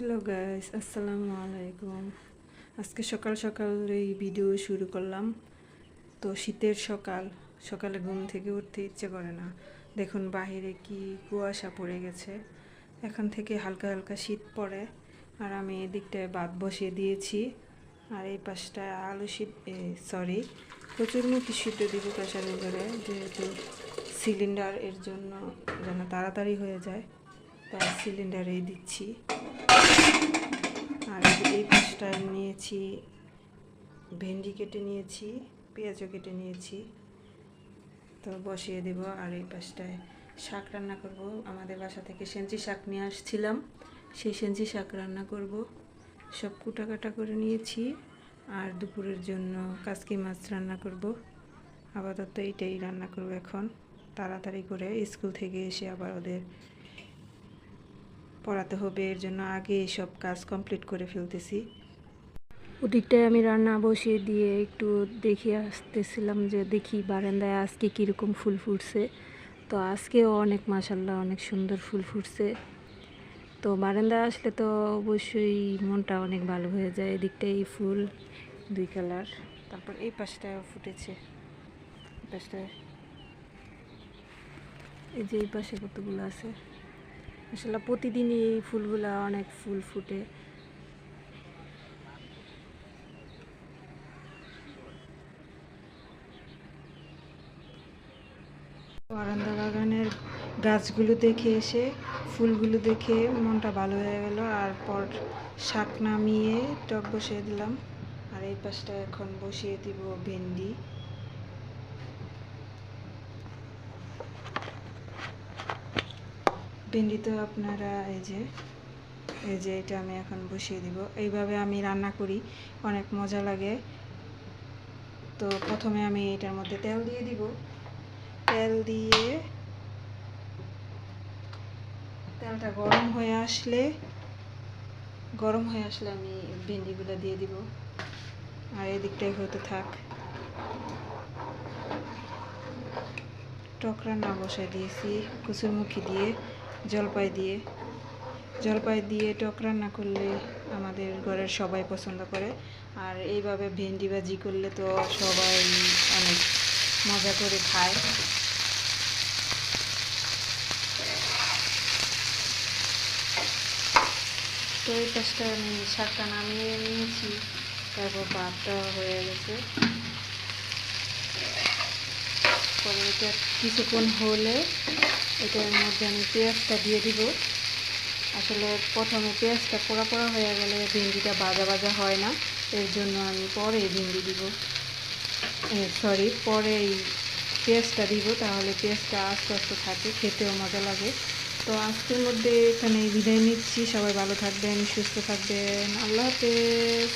Hello guys আসসালামু আলাইকুম আজকে সকাল সকাল এই ভিডিও শুরু করলাম। তো শীতের সকাল। সকালে ঘুম থেকে উঠতে ইচ্ছে করে না। দেখুন, বাহিরে কি কুয়াশা পড়ে গেছে। এখন থেকে হালকা হালকা শীত পড়ে। আর আমি এদিকটায় বাদ বসিয়ে দিয়েছি। আর এই পাশটায় আলু শীত সরি কচুরমুখী সিদ্ধ দিব প্রেশারে করে। যেহেতু সিলিন্ডার এর জন্য যেন তাড়াতাড়ি হয়ে যায়। তাই সিলিন্ডারেই দিচ্ছি। আর এই পাশটায় নিয়েছি, ভেন্ডি কেটে নিয়েছি, পেঁয়াজও কেটে নিয়েছি। তো বসিয়ে দেব আর এই পাশটায় শাক রান্না করব। আমাদের বাসা থেকে সেঞ্চি শাক নিয়ে আসছিলাম। সেই সেঞ্চি শাক রান্না করব। সব কুটাকাটা করে নিয়েছি আর দুপুরের জন্য কাসকি মাছ রান্না করব। আপাতত এইটাই রান্না করব এখন। তাড়াতাড়ি করে স্কুল থেকে এসে আবার ওদের পড়াতে হবে, এর জন্য আগে সব কাজ কমপ্লিট করে ফেলতেছি। ওদিকটায় আমি রান্না বসিয়ে দিয়ে একটু দেখে আসতেছিলাম যে দেখি বারান্দায় আজকে কীরকম ফুল ফুটছে। তো আজকেও অনেক মাসাল্লাহ অনেক সুন্দর ফুল ফুটছে। তো বারান্দায় আসলে তো অবশ্যই মনটা অনেক ভালো হয়ে যায়, এদিকটায় এই ফুল, দুই কালার, তারপর এই পাশটায় ফুটেছে। এই পাশটায়, এই যে এই পাশে কতগুলো আছে? আসলে প্রতিদিনই এই ফুলগুলা অনেক ফুল ফুটে। বারান্দা বাগানের গাছগুলো দেখে এসে, ফুলগুলো দেখে মনটা ভালো হয়ে গেল। আর পর শাক নামিয়ে টক বসিয়ে দিলাম। আর এই পাশটা এখন বসিয়ে দিব ভেন্ডি। ভেন্ডি তো আপনারা এই যে এই যে এটা আমি এখন বসিয়ে দিব। এইভাবে আমি রান্না করি, অনেক মজা লাগে। তো প্রথমে আমি এটার মধ্যে তেল দিয়ে দিব। তেল দিয়ে তেলটা গরম হয়ে আসলে, গরম হয়ে আসলে আমি ভেন্ডিগুলো দিয়ে দিব। আর এদিকটাই হতে থাক। টক রান্না বসাই দিয়েছি, কুচুরমুখী দিয়ে। জলপাই দিয়ে। জলপাই দিয়ে টক রান্না করলে আমাদের ঘরের সবাই পছন্দ করে। আর এইভাবে ভেন্ডি ভাজি করলে তো সবাই অনেক মজা করে খায়। তো এই পাশটা আমি শাকটা নামিয়ে নিয়েছি। তারপর ভাতটা হয়ে গেছে। পরে এটা কিছুক্ষণ হলে এটার মধ্যে আমি পেঁয়াজটা দিয়ে দিব। আসলে প্রথমে পেঁয়াজটা পোড়া পোড়া হয়ে গেলে ভিন্ডিটা বাজা বাজা হয় না। এর জন্য আমি পরে ভেন্ডি দিব। সরি পরে এই পেঁয়াজটা দিব তাহলে পেঁয়াজটা আস্তে আস্তে থাকে, খেতেও মজা লাগে। তো আজকের মধ্যে এখানে বিদায় নিচ্ছি। সবাই ভালো থাকবেন, সুস্থ থাকবেন। আল্লাহ হাফেজ।